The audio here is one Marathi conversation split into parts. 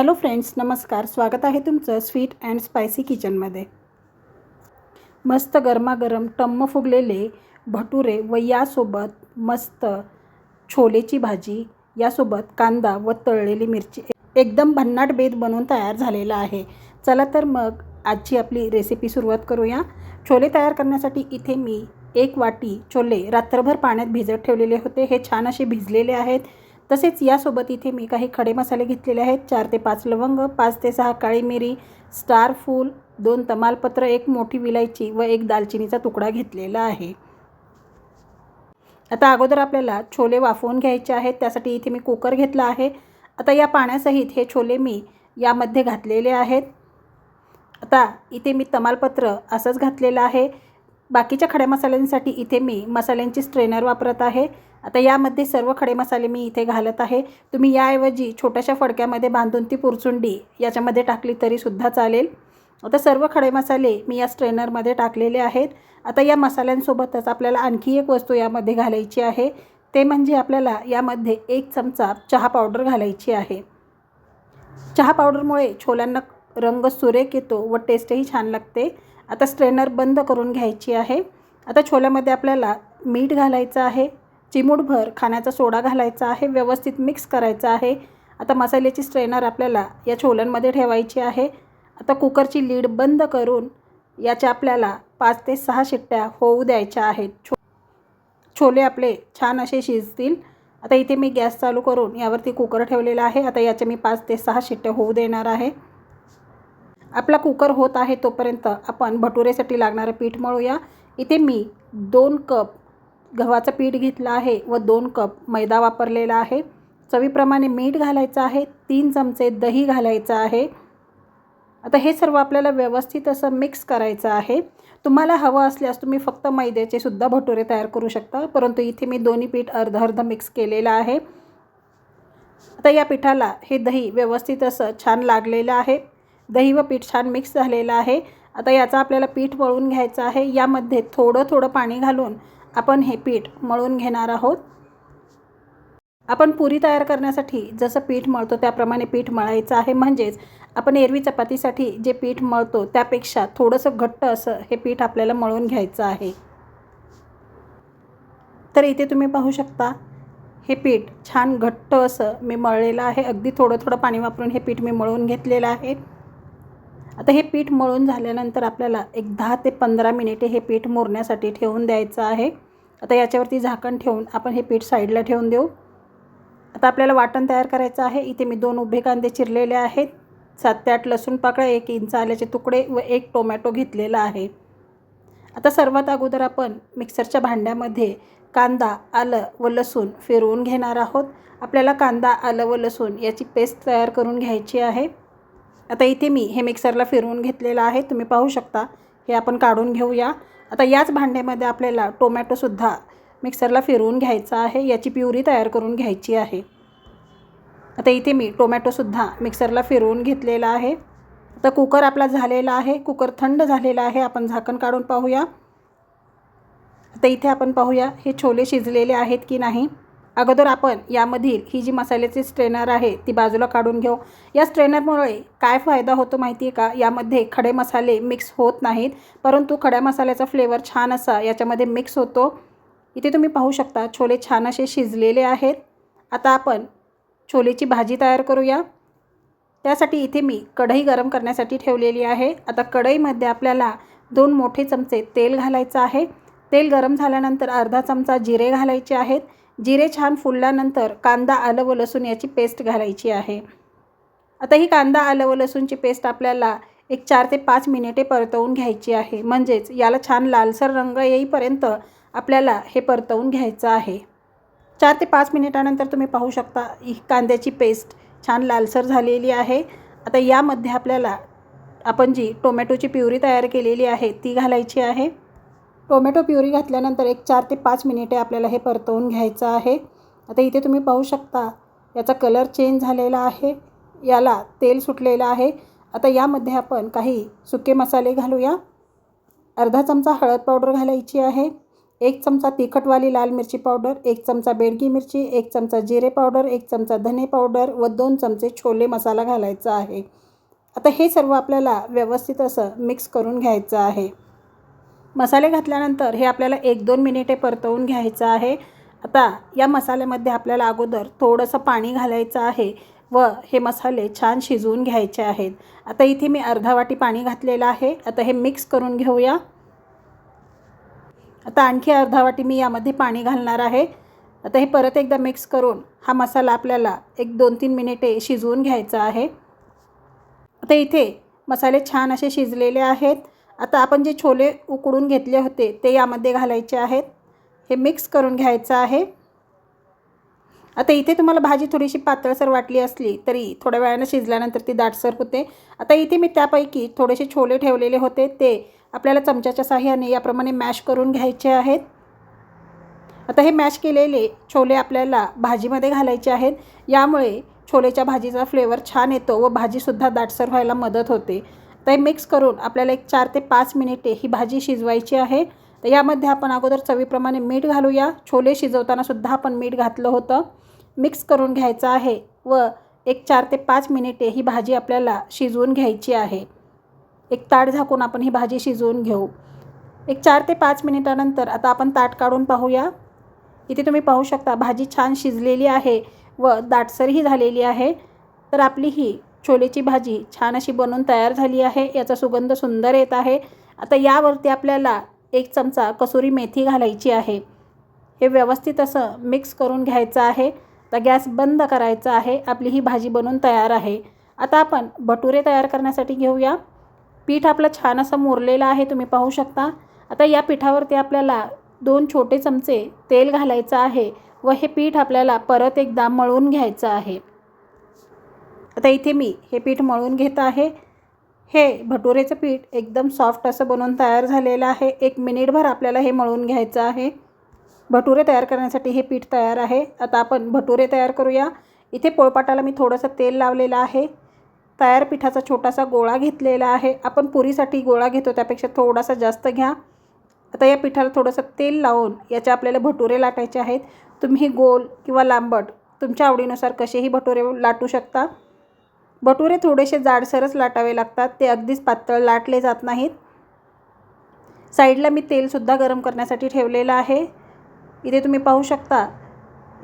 हॅलो फ्रेंड्स नमस्कार. स्वागत आहे तुमचं स्वीट अँड स्पायसी किचनमध्ये. मस्त गरमागरम टम्म फुगलेले भटुरे व यासोबत मस्त छोलेची भाजी यासोबत कांदा व तळलेली मिरची. एकदम भन्नाट बेत बनवून तयार झालेला आहे. चला तर मग आजची आपली रेसिपी सुरुवात करूया. छोले तयार करण्यासाठी इथे मी एक वाटी छोले रात्रभर पाण्यात भिजत ठेवलेले होते. हे छान असे भिजलेले आहेत. तसेच यासोबत इथे मी काही खडे मसाले घेतलेले आहेत. चार ते पाच लवंग पाच ते सहा काळी मिरी स्टार फूल दोन तमालपत्र एक मोठी विलायची व एक दालचिनीचा तुकडा घेतलेला आहे. आता अगोदर आपल्याला छोले वाफवून घ्यायचे आहेत. त्यासाठी इथे मी कुकर घेतला आहे. आता या पाण्यासहित हे छोले मी यामध्ये घातलेले आहेत. आता इथे मी तमालपत्र असंच घातलेलं आहे. बाकीच्या खड्या मसाल्यांसाठी इथे मी मसाल्यांची स्ट्रेनर वापरत आहे. आता यामध्ये सर्व खडे मसाले मी इथे घालत आहे. तुम्ही याऐवजी छोट्याशा फडक्यामध्ये बांधून ती पुरचुंडी याच्यामध्ये टाकली तरीसुद्धा चालेल. आता सर्व खडे मसाले मी या स्ट्रेनरमध्ये टाकलेले आहेत. आता या मसाल्यांसोबतच आपल्याला आणखी एक वस्तू यामध्ये घालायची आहे. ते म्हणजे आपल्याला यामध्ये एक चमचा चहा पावडर घालायची आहे. चहा पावडरमुळे छोल्यांना रंग सुरेख येतो व टेस्टही छान लागते. आता स्ट्रेनर बंद करून घ्यायची आहे. आता छोल्यामध्ये आपल्याला मीठ घालायचं आहे. चिमूटभर खाण्याचा सोडा घालायचा आहे व्यवस्थित मिक्स करायचा आहे. आता मसाल्याची स्ट्रेनर आपल्याला या छोल्यांमध्ये ठेवायची आहे. आता कुकरची लीड बंद करून याच्या आपल्याला पाच ते सहा शिट्ट्या होऊ द्यायच्या आहेत. छो छोले आपले छान असे शिजतील. आता इथे मी गॅस चालू करून यावरती कुकर ठेवलेला आहे. आता याच्या मी पाच ते सहा शिट्ट्या होऊ देणार आहे. आपला कुकर होत आहे तोपर्यंत आपण भटुरेसाठी लागणारं पीठ मळूया. इथे मी दोन कप गव्हाचं पीठ घेतलं आहे व दोन कप मैदा वापरलेला आहे. चवीप्रमाणे मीठ घालायचं आहे तीन चमचे दही घालायचं आहे. आता हे सर्व आपल्याला व्यवस्थित असं मिक्स करायचं आहे. तुम्हाला हवं असल्यास तुम्ही फक्त मैद्याचे सुद्धा भटुरे तयार करू शकता परंतु इथे मी दोन्ही पीठ अर्ध अर्ध मिक्स केलेलं आहे. आता या पिठाला हे दही व्यवस्थित असं छान लागलेलं आहे. दही व पीठ छान मिक्स झालेलं आहे. आता याचा आपल्याला पीठ वळून घ्यायचं आहे. यामध्ये थोडं थोडं पाणी घालून आपण हे पीठ मळून घेणार आहोत. आपण पुरी तयार करण्यासाठी जसं पीठ मळतो त्याप्रमाणे पीठ मळायचं आहे. म्हणजेच आपण एरवी चपातीसाठी जे पीठ मळतो त्यापेक्षा थोडंसं घट्ट असं हे पीठ आपल्याला मळून घ्यायचं आहे. तर इथे तुम्ही पाहू शकता हे पीठ छान घट्ट असं मी मळलेलं आहे. अगदी थोडं थोडं पाणी वापरून हे पीठ मी मळून घेतलेलं आहे. आता हे पीठ मळून झाल्यानंतर आपल्याला एक दहा ते पंधरा मिनिटे हे पीठ मुरण्यासाठी ठेवून द्यायचं आहे. आता याच्यावरती झाकण ठेवून आपण हे पीठ साईडला ठेवून देऊ. आता आपल्याला वाटण तयार करायचं आहे. इथे मी दोन उभे कांदे चिरलेले आहेत. सात ते आठ लसूण पाकळ्या एक इंच आल्याचे तुकडे व एक टोमॅटो घेतलेला आहे. आता सर्वात अगोदर आपण मिक्सरच्या भांड्यामध्ये कांदा आलं व लसूण फिरवून घेणार आहोत. आपल्याला कांदा आलं व लसूण याची पेस्ट तयार करून घ्यायची आहे. आता इथे मी हे मिक्सरला फिरवून घेतलेलं आहे. तुम्ही पाहू शकता. हे आपण काढून घेऊया. आता याच भांड्यामध्ये आपल्याला टोमॅटोसुद्धा मिक्सरला फिरवून घ्यायचा आहे. याची प्युरी तयार करून घ्यायची आहे. आता इथे मी टोमॅटोसुद्धा मिक्सरला फिरवून घेतलेला आहे. आता कुकर आपला झालेला आहे. कुकर थंड झालेला आहे. आपण झाकण काढून पाहूया. आता इथे आपण पाहूया हे छोले शिजलेले आहेत की नाही? अगोदर आपण यामधील ही जी मसाल्याची स्ट्रेनर आहे ती बाजूला काढून घेऊ. या स्ट्रेनरमुळे काय फायदा होतो माहिती आहे का? यामध्ये खडे मसाले मिक्स होत नाहीत परंतु खड्या मसाल्याचा फ्लेवर छान असा याच्यामध्ये मिक्स होतो. इथे तुम्ही पाहू शकता छोले छान असे शिजलेले आहेत. आता आपण छोलेची भाजी तयार करूया. त्यासाठी इथे मी कढई गरम करण्यासाठी ठेवलेली आहे. आता कढईमध्ये आपल्याला दोन मोठे चमचे तेल घालायचं आहे. तेल गरम झाल्यानंतर अर्धा चमचा जिरे घालायचे आहेत. जिरे छान फुलल्यानंतर कांदा आलं व लसूण याची पेस्ट घालायची आहे. आता ही कांदा आलं व लसूणची पेस्ट आपल्याला एक चार ते पाच मिनिटे परतवून घ्यायची आहे. म्हणजेच याला छान लालसर रंग येईपर्यंत आपल्याला हे परतवून घ्यायचं आहे. चार ते पाच मिनिटानंतर तुम्ही पाहू शकता ही कांद्याची पेस्ट छान लालसर झालेली आहे. आता यामध्ये आपल्याला आपण जी टोमॅटोची प्युरी तयार केलेली आहे ती घालायची आहे. टोमॅटो प्युरी घातल्यानंतर एक चार ते पाच मिनिटे आपल्याला हे परतवून घ्यायचं आहे. आता इथे तुम्ही पाहू शकता याचा कलर चेंज झालेला आहे. याला तेल सुटलेलं आहे. आता यामध्ये आपण काही सुके मसाले घालूया. अर्धा चमचा हळद पावडर घालायची आहे. एक चमचा तिखटवाली लाल मिरची पावडर एक चमचा बेडगी मिरची एक चमचा जिरे पावडर एक चमचा धने पावडर व दोन चमचे छोले मसाला घालायचा आहे. आता हे सर्व आपल्याला व्यवस्थित असं मिक्स करून घ्यायचं आहे. मसाले घातल्यानंतर हे आपल्याला एक दोन मिनिटे परतवून घ्यायचं आहे. आता या मसाल्यामध्ये आपल्याला अगोदर थोडंसं पाणी घालायचं आहे व हे मसाले छान शिजवून घ्यायचे आहेत. आता इथे मी अर्धा वाटी पाणी घातलेलं आहे. आता हे मिक्स करून घेऊया. आता आणखी अर्धा वाटी मी यामध्ये पाणी घालणार आहे. आता हे परत एकदा मिक्स करून हा मसाला आपल्याला एक दोन तीन मिनिटे शिजवून घ्यायचा आहे. आता इथे मसाले छान असे शिजलेले आहेत. आता आपण जे छोले उकडून घेतले होते ते यामध्ये घालायचे आहेत. हे मिक्स करून घ्यायचं आहे. आता इथे तुम्हाला भाजी थोडीशी पातळसर वाटली असली तरी थोड्या वेळानं शिजल्यानंतर ती दाटसर होते. आता इथे मी त्यापैकी थोडेसे छोले ठेवलेले होते ते आपल्याला चमच्याच्या साह्याने याप्रमाणे मॅश करून घ्यायचे आहेत. आता हे मॅश केलेले छोले आपल्याला भाजीमध्ये घालायचे आहेत. यामुळे छोलेच्या भाजीचा फ्लेवर छान येतो व भाजीसुद्धा दाटसर व्हायला मदत होते. ते मिक्स करून आपल्याला एक चार ते पाच मिनिटे ही भाजी शिजवायची आहे. तर यामध्ये आपण अगोदर चवीप्रमाणे मीठ घालूया. छोले शिजवताना सुद्धा आपण मीठ घातलं होतं. मिक्स करून घ्यायचं आहे व एक चार ते पाच मिनिटे ही भाजी आपल्याला शिजवून घ्यायची आहे. एक ताट झाकून आपण ही भाजी शिजवून घेऊ. एक चार ते पाच मिनिटानंतर आता आपण ताट काढून पाहूया. इथे तुम्ही पाहू शकता भाजी छान शिजलेली आहे व दाटसरही झालेली आहे. तर आपली ही छोलेची भाजी छान अशी बनवून तयार झाली आहे. याचा सुगंध सुंदर येत आहे. आता यावरती आपल्याला एक चमचा कसुरी मेथी घालायची आहे. हे व्यवस्थित असं मिक्स करून घ्यायचं आहे. तर गॅस बंद करायचा आहे. आपली ही भाजी बनवून तयार आहे. आता आपण भटुरे तयार करण्यासाठी घेऊया. पीठ आपलं छान असं मुरलेलं आहे. तुम्ही पाहू शकता. आता या पिठावरती आपल्याला दोन छोटे चमचे तेल घालायचं आहे व हे पीठ आपल्याला परत एकदा मळून घ्यायचं आहे. आता इथे मी हे पीठ मळून घेत आहे. हे भटुरेचं पीठ एकदम सॉफ्ट असं बनवून तयार झालेलं आहे. एक मिनिटभर आपल्याला हे मळून घ्यायचं आहे. भटुरे तयार करण्यासाठी हे पीठ तयार आहे. आता आपण भटुरे तयार करूया. इथे पोळपाटाला मी थोडंसं तेल लावलेलं आहे. तयार पिठाचा छोटासा गोळा घेतलेला आहे. आपण पुरीसाठी गोळा घेतो त्यापेक्षा थोडासा जास्त घ्या. आता या पिठाला थोडंसं तेल लावून याचे आपल्याला भटुरे लाटायचे आहेत. तुम्ही गोल किंवा लांबट तुमच्या आवडीनुसार कसेही भटुरे लाटू शकता. भटुरे थोडेसे जाडसरच लाटावे लागतात. ते अगदीच पातळ लाटले जात नाहीत. साईडला मी तेलसुद्धा गरम करण्यासाठी ठेवलेलं आहे. इथे तुम्ही पाहू शकता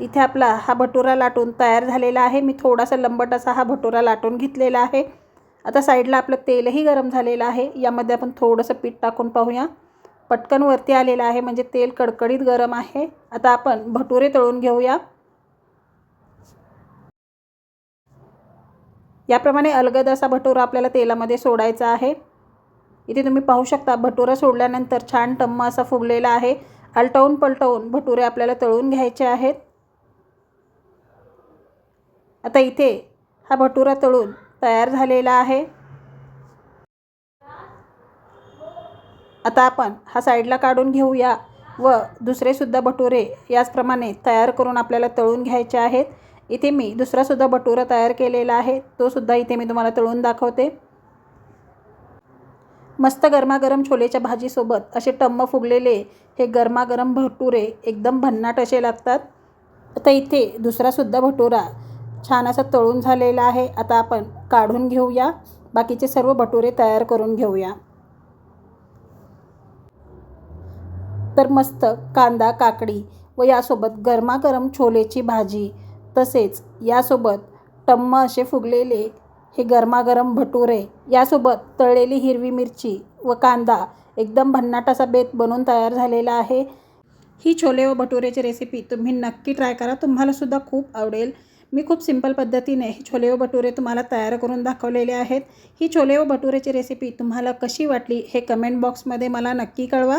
इथे आपला हा भटुरा लाटून तयार झालेला आहे. मी थोडासा लंबट असा हा भटुरा लाटून घेतलेला आहे. आता साईडला आपलं तेलही गरम झालेलं आहे. यामध्ये आपण थोडंसं पीठ टाकून पाहूया. पटकन वरती आलेलं आहे म्हणजे तेल कडकडीत गरम आहे. आता आपण भटुरे तळून घेऊया. याप्रमाणे अलगद असा भटुरा आपल्याला तेलामध्ये सोडायचा आहे. इथे तुम्ही पाहू शकता भटुरा सोडल्यानंतर छान टम्म असा फुगलेला आहे. आलटवून पलटवून भटुरे आपल्याला तळून घ्यायचे आहेत. आता इथे हा भटुरा तळून तयार झालेला आहे. आता आपण हा साईडला काढून घेऊया व दुसरेसुद्धा भटुरे याचप्रमाणे तयार करून आपल्याला तळून घ्यायचे आहेत. इथे मी दुसरासुद्धा भटुरा तयार केलेला आहे. तोसुद्धा इथे मी तुम्हाला तळून दाखवते. मस्त गरमागरम छोलेच्या भाजीसोबत असे टम्म फुगलेले हे गरमागरम भटुरे एकदम भन्नाट असे लागतात. आता इथे दुसरासुद्धा भटुरा छान असा तळून झालेला आहे. आता आपण काढून घेऊया. बाकीचे सर्व भटुरे तयार करून घेऊया. तर मस्त कांदा काकडी व यासोबत गरमागरम छोलेची भाजी तसेच यासोबत टम्म असे फुगलेले हे गरमागरम भटुरे यासोबत तळलेली हिरवी मिरची व कांदा एकदम भन्नाट असा बेत बनून तयार झालेला आहे. ही छोले व भटुरेची रेसिपी तुम्ही नक्की ट्राय करा. तुम्हालासुद्धा खूप आवडेल. मी खूप सिंपल पद्धतीने हे छोले व भटुरे तुम्हाला तयार करून दाखवलेले आहेत. ही छोले व भटुरेची रेसिपी तुम्हाला कशी वाटली हे कमेंट बॉक्समध्ये मला नक्की कळवा.